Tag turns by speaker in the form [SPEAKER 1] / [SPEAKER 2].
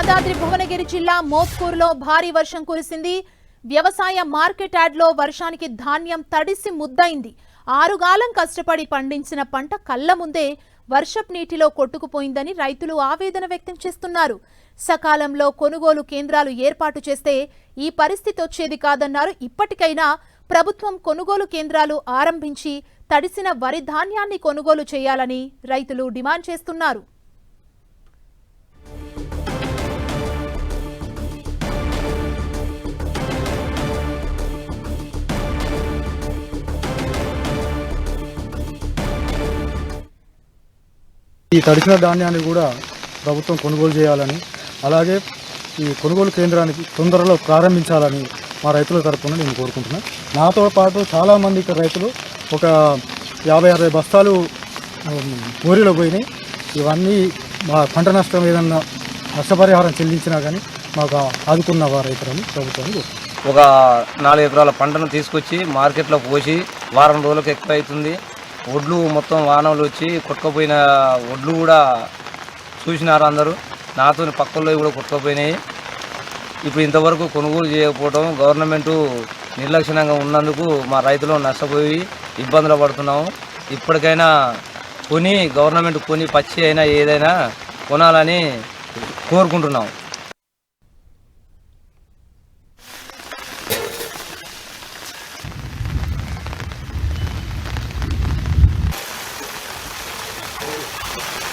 [SPEAKER 1] యాదాద్రి భువనగిరి జిల్లా మోత్కూరులో భారీ వర్షం కురిసింది. వ్యవసాయ మార్కెట్ యార్డ్లో వర్షానికి ధాన్యం తడిసి ముద్దయింది. ఆరుగాలం కష్టపడి పండించిన పంట కళ్ళ ముందే వర్షపు నీటిలో కొట్టుకుపోయిందని రైతులు ఆవేదన వ్యక్తం చేస్తున్నారు. సకాలంలో కొనుగోలు కేంద్రాలు ఏర్పాటు చేస్తే ఈ పరిస్థితి వచ్చేది కాదన్నారు. ఇప్పటికైనా ప్రభుత్వం కొనుగోలు కేంద్రాలు ఆరంభించి తడిసిన వరి ధాన్యాన్ని కొనుగోలు చేయాలని రైతులు డిమాండ్ చేస్తున్నారు.
[SPEAKER 2] ఈ తడిసిన ధాన్యాన్ని కూడా ప్రభుత్వం కొనుగోలు చేయాలని అలాగే ఈ కొనుగోలు కేంద్రానికి తొందరలో ప్రారంభించాలని మా రైతుల తరఫున నేను కోరుకుంటున్నాను నాతో పాటు చాలామంది ఇక్కడ రైతులు ఒక యాభై అరవై బస్తాలు ఉమ్, మోరీలో పోయినాయి. ఇవన్నీ మా పంట నష్టం ఏదన్నా నష్టపరిహారం చెల్లించినా కానీ మాకు ఆదుకున్న రైతులని ప్రభుత్వాన్ని
[SPEAKER 3] ఒక నాలుగు ఎకరాల పంటను తీసుకొచ్చి మార్కెట్లో పోసి వారం రోజులకు ఎక్కువ అవుతుంది. ఒడ్లు మొత్తం వానలు వచ్చి కొట్టుకుపోయిన ఒడ్లు కూడా చూసినారు అందరూ. నాతో పక్కల్లో కూడా కొట్టుకుపోయినాయి. ఇప్పుడు ఇంతవరకు కొనుగోలు చేయకపోవడం గవర్నమెంట్ నిర్లక్ష్యంగా ఉన్నందుకు మా రైతులు నష్టపోయి ఇబ్బందులు పడుతున్నాము. ఇప్పటికైనా కొని గవర్నమెంట్ కొని పచ్చి అయినా ఏదైనా కొనాలని కోరుకుంటున్నాం you